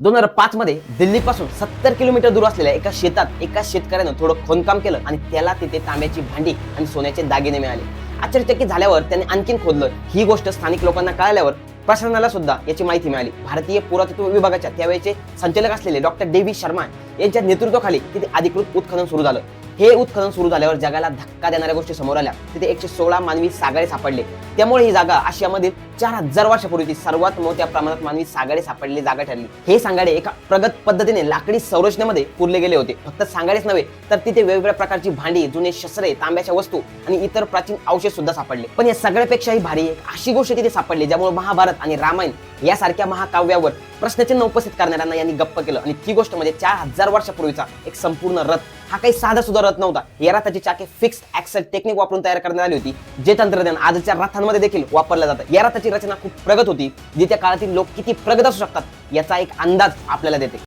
दोन हजार पाच मध्ये दिल्लीपासून सत्तर किलोमीटर दूर असलेल्या एका शेतात एका शेतकऱ्यानं थोडं खोदकाम केलं आणि त्याला तिथे तांब्याची भांडी आणि सोन्याचे दागिने मिळाले. आश्चर्यचकित झाल्यावर त्याने आणखीन खोदलं. ही गोष्ट स्थानिक लोकांना कळल्यावर प्रशासनाला सुद्धा याची माहिती मिळाली. भारतीय पुरातत्व विभागाच्या त्यावेळेचे संचालक असलेले डॉक्टर डेव्ही शर्मा यांच्या नेतृत्वाखाली तिथे अधिकृत उत्खनन सुरू झालं. हे उत्खनन सुरू झाल्यावर जगाला धक्का देणाऱ्या गोष्टी समोर आल्या. तिथे एकशे सोळा मानवी सागळे सापडले. त्यामुळे ही जागा आशियामधील चार हजार वर्षापूर्वीची सर्वात मोठ्या प्रमाणात मानवी सागाडे सापडलेली जागा ठरली. हे सांगाडे एका प्रगत पद्धतीने लाकडी संरचनेमध्ये पुरले गेले होते. फक्त सांगाडेच नव्हे तर तिथे वेगवेगळ्या प्रकारची भांडी जुने शस्त्रे तांब्याच्या वस्तू आणि इतर प्राचीन अवशेष सुद्धा सापडले. पण या सगळ्यापेक्षाही भारी एक अशी गोष्ट तिथे सापडली ज्यामुळे महाभारत आणि रामायण यासारख्या महाकाव्यावर प्रश्नचिन्ह उपस्थित करणाऱ्यांना यांनी गप्प केलं. आणि ती गोष्ट म्हणजे चार हजार वर्षापूर्वीचा एक संपूर्ण रथ. हा काही साधा सुद्धा रथ नव्हता. या रथाची चाके फिक्स ऍक्सेल टेक्निक वापरून तयार करण्यात आली होती. जे तंत्रज्ञान आजच्या रथांमध्ये देखील वापरलं जातं. या रथाची रचना खूप प्रगत होती. जी त्या काळातील लोक किती प्रगत असू शकतात याचा एक अंदाज आपल्याला देते.